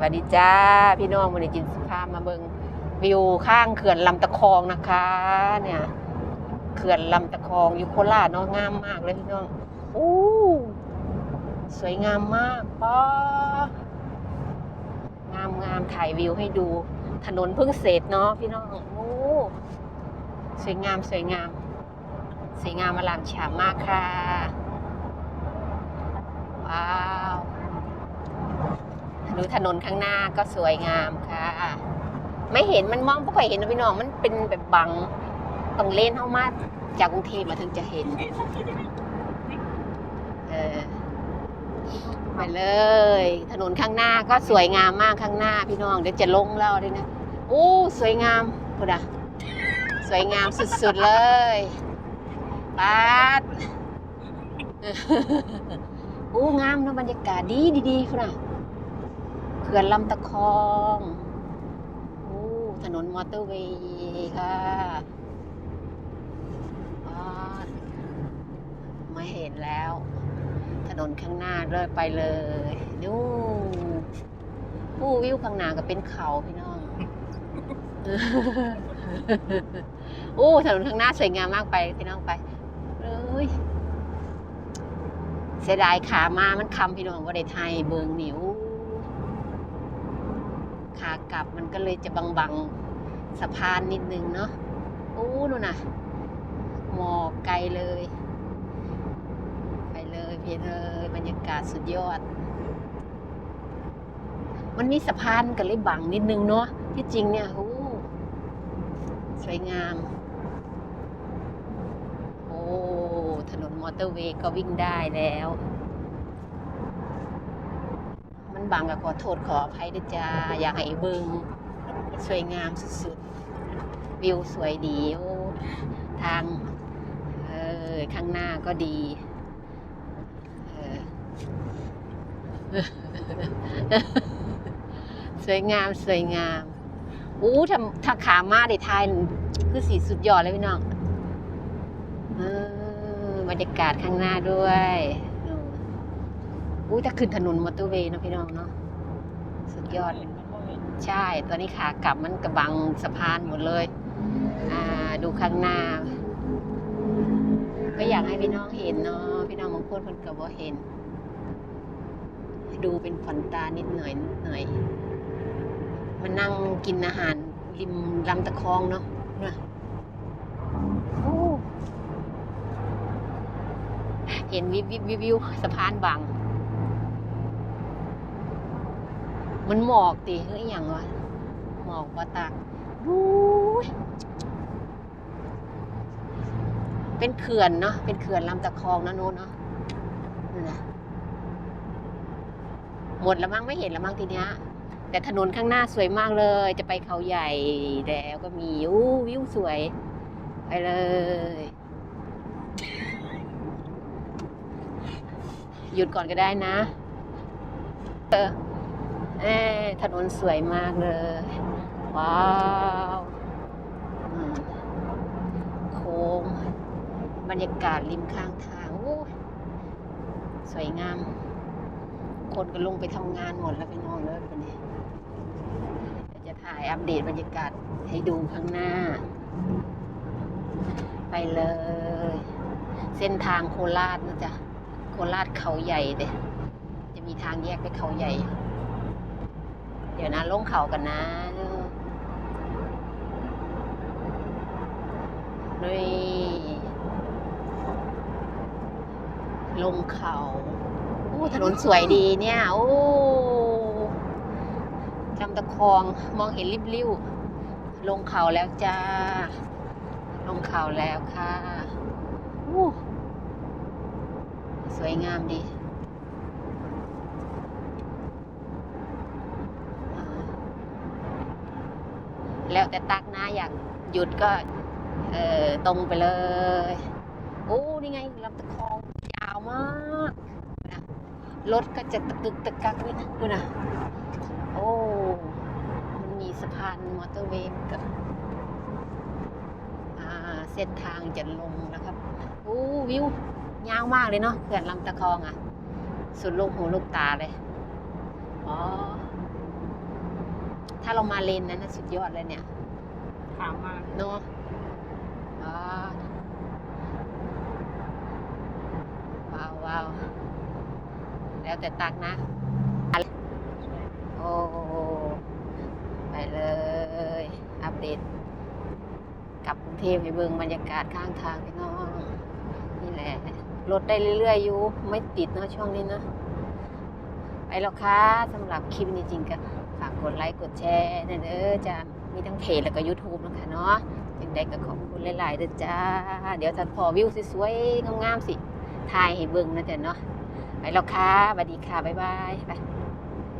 วัสดีจ้า พี่น้องวันนี้จินสิพามาเบิงวิวข้างเขื่อนลำตะคองนะคะ เนี่ยเขื่อนลำตะคองอยู่โคราชเนาะงามมากเลยพี่น้องอู้สวยงามมากป้างามงามถ่ายวิวให้ดู ถนนเพิ่งเสร็จเนาะพี่น้องโอ้สวยงามสวยงาม สวยงามอลามฉามมากค่ะ ว้าว ดูถนนข้างหน้าก็สวยงามค่ะ ไม่เห็นมันมองไม่ค่อยเห็นนะพี่น้องมันเป็นแบบบังต้องเล่นเข้ามาจากกรุงเทพมาถึงจะเห็น เออไปเลย ถนนข้างหน้าก็สวยงามมากข้างหน้าพี่น้องเดี๋ยวจะลงแล้วด้วยนะโอ้สวยงามพูดอะสวยงามสุดๆเลยปาดโอ้งามเนะบรรยากาศดีดีๆคุณอะ เขื่อนลำตะคองโอ้ถนนมอเตอร์เวย์ค่ะปาดไม่เห็นแล้ว ถนนข้างหน้าเลยไปเลยดูผู้วิวข้างหน้าก็เป็นเขาพี่น้องโอ้ถนนข้างหน้าสวยงามมากไปพี่น้องไปเลยเสียดายขามามันคำพี่น้องว่าได้ไทยเบิงหนิว ขากลับมันก็เลยจะบังๆสะพานนิดนึงเนาะโอ้นู่นน่ะหมอกไกลเลย ไปเลยเพี่เลยบรรยากาศสุดยอด มันมีสะพานกันเลยบังนิดนึงเนาะที่จริงเนี่ยโอ้สวยงาม โอ้ ถนนมอเตอร์เวย์ก็วิ่งได้แล้ว บังก็ขอโทษขออภัยด้วยจ้า อยากให้เบิงสวยงามสุดๆ วิวสวยดีโอ้ทางเออข้างหน้าก็ดีเออสวยงามสวยงามอู้ถ้าถ้าขามาได้ทายคือสีสุดยอดเลยพี่น้องเออบรรยากาศข้างหน้าด้วย อืมอู้ถ้าขึ้นถนนมอเตอร์เวย์เนอะพี่น้องเนาะสุดยอด ใช่ ตอนนี้ขากลับมันกระบังสะพานหมดเลย อ่า ดูข้างหน้า ก็อยากให้พี่น้องเห็นเนาะพี่น้องบางคนเพิ่นก็บ่เห็น ดูเป็นฝันตานิดหน่อยนิดหน่อยมานั่งกินอาหารริมลำตะคองเนาะนะโอ้เห็นวิววิววิววิวสะพานบัง มันหมอกติเฮ้ยอย่างวะหมอกว่าตากดูเป็นเขื่อนเนาะเป็นเขื่อนลำตะคองนะโน้นเนาะนั่นนะหมดแล้วมั้งไม่เห็นแล้วมั้งทีเนี้ยแต่ถนนข้างหน้าสวยมากเลย จะไปเขาใหญ่แล้วก็มีอู้วิวสวย ไปเลย หยุดก่อนก็ได้นะ เออ เอ้ถนนสวยมากเลย ว้าวโค้งบรรยากาศริมข้างทางโอ้สวยงาม คนก็ลงไปทำงานหมดแล้วไปนอนเลยวันนี้จะถ่ายอัปเดตบรรยากาศให้ดูข้างหน้า ไปเลย เส้นทางโคราชนะจ๊ะโคราชเขาใหญ่เด้จะมีทางแยกไปเขาใหญ่ เดี๋ยวนะลงเขากันนะนี่ลงเขาโอ้ถนนสวยดีเนี่ยโอ้ลำตะคองมองเห็นริบลิ่วลงเขาแล้วจ้า ลงเขาแล้วค่ะโอ้สวยงามดี แล้วแต่ตักนะอยากหยุดก็ เออตรงไปเลยโอ้นี่ไงลำตะคองยาวมากรถก็จะตะกึกตะกักนี่นะดูนะโอ้มันมีสะพานมอเตอร์เวย์กับเส้นทางจะลงแล้วครับโอ้วิวยาวมากเลยเนาะเขื่อนลำตะคองอะ สุดลูกหูลูกตาเลยอ๋อ ถ้าเรามาเลนนั้นนะสุดยอดเลยเนี่ยถามมาเนาะอ่าว้าวว้าวแล้วแต่ตักนะ โอ้ไปเลย อัปเดตกลับกรุงเทพให้เบิ่งบรรยากาศข้างทางพี่น้องนี่แหละรถได้เรื่อยๆอยู่ ไม่ติดเนาะช่วงนี้เนาะไปแล้วค่ะสำหรับคลิปนี้จริงก็ฝา กดไลค์กดแชร์นะเด้อจ้ามีทั้งเพจแล้วก็ YouTube นะคะเนาะยังได้ก็ขอบคุณหลายๆเด้อจ้า เดี๋ยวถ้าพอวิวสวยๆงามๆสิถ่ายให้เบิ่งนะจ๊ะเนาะไปแล้วค่ะสวัสดีค่ะ บ๊ายบายไป